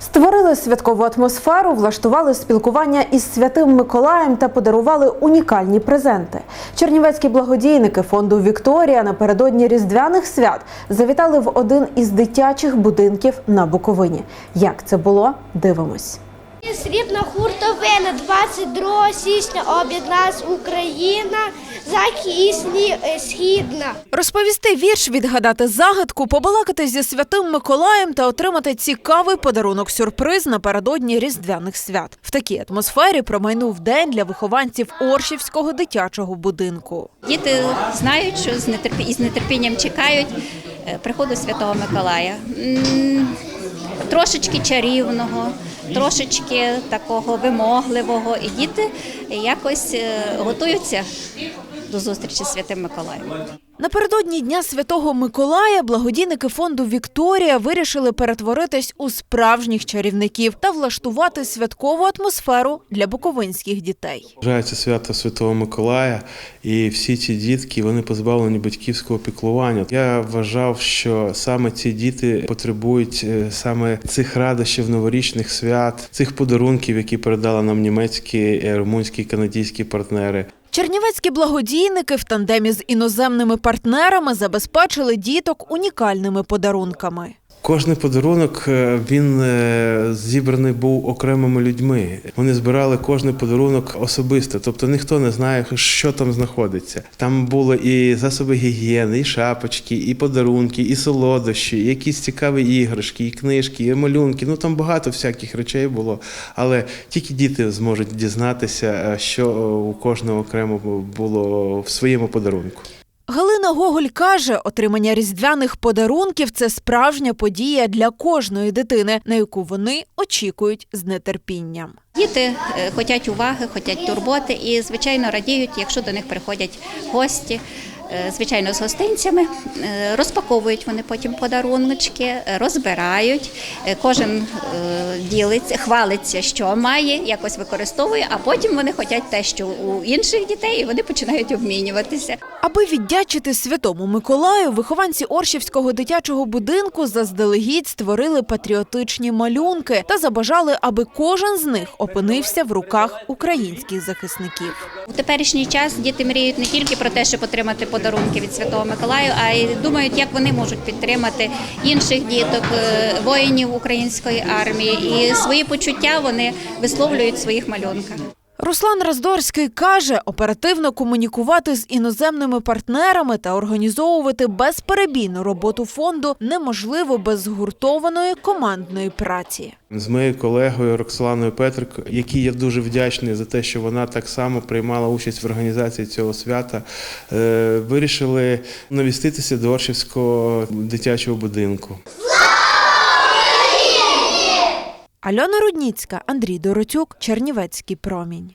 Створили святкову атмосферу, влаштували спілкування із святим Миколаєм та подарували унікальні презенти. Чернівецькі благодійники фонду Вікторія напередодні різдвяних свят завітали в один із дитячих будинків на Буковині. Як це було? Дивимось. Срібна хуртовина 22 січня об'єдналась Україна захисні е, східна. Розповісти вірш, відгадати загадку, побалакати зі святим Миколаєм та отримати цікавий подарунок сюрприз напередодні різдвяних свят. В такій атмосфері промайнув день для вихованців Оршівського дитячого будинку. Діти знають, що з нетерпі... із нетерпінням чекають е, приходу Святого Миколая. Трошечки чарівного, трошечки такого вимогливого, і діти якось е, готуються до зустрічі з Святим Миколаєм. Напередодні Дня Святого Миколая благодійники фонду Вікторія вирішили перетворитись у справжніх чарівників та влаштувати святкову атмосферу для буковинських дітей. Вважається свято Святого Миколая, і всі ці дітки вони позбавлені батьківського піклування. Я вважав, що саме ці діти потребують е, саме цих радощів новорічних свят, цих подарунків, які передали нам німецькі, е, румунські, канадські партнери. Чернівецькі благодійники в тандемі з іноземними партнерами забезпечили діток унікальними подарунками. Кожний подарунок е, він е, зібраний був окремими людьми. Вони збирали кожний подарунок особисто, тобто ніхто не знає, що там знаходиться. Там були і засоби гігієни, і шапочки, і подарунки, і солодощі, і якісь цікаві іграшки, і книжки, і малюнки. Ну там багато всяких речей було. Але тільки діти зможуть дізнатися, е, що у кожного окремо було в своєму подарунку. Галина Гоголь каже, отримання різдвяних подарунків це справжня подія для кожної дитини, на яку вони очікують з нетерпінням. Діти е, хочуть уваги, хочуть турботи і, звичайно, радіють, якщо до них приходять гості. Е, Звичайно, з гостинцями Е, розпаковують вони потім подаруночки, розбирають. Е, Кожен ділиться, хвалиться, що має, якось використовує, а потім вони хочуть те, що у інших дітей, і вони починають обмінюватися. Аби віддячити святому Миколаю, вихованці Оршівського дитячого будинку заздалегідь створили патріотичні малюнки та забажали, аби кожен з них опинився в руках українських захисників. У теперішній час діти мріють не тільки про те, щоб отримати подарунки від Святого Миколаю, а й думають, як вони можуть підтримати інших діток, е, воїнів української армії. І свої почуття вони висловлюють в своїх малюнках. Руслан Раздорський каже, оперативно комунікувати з іноземними партнерами та організовувати безперебійну роботу фонду неможливо без згуртованої командної праці. З моєю колегою Роксоланою Петрик, якій я дуже вдячний за те, що вона так само приймала участь в організації цього свята, е, вирішили навіститися до Оршівського дитячого будинку. Альона Рудніцька, Андрій Доротюк, Чернівецький промінь.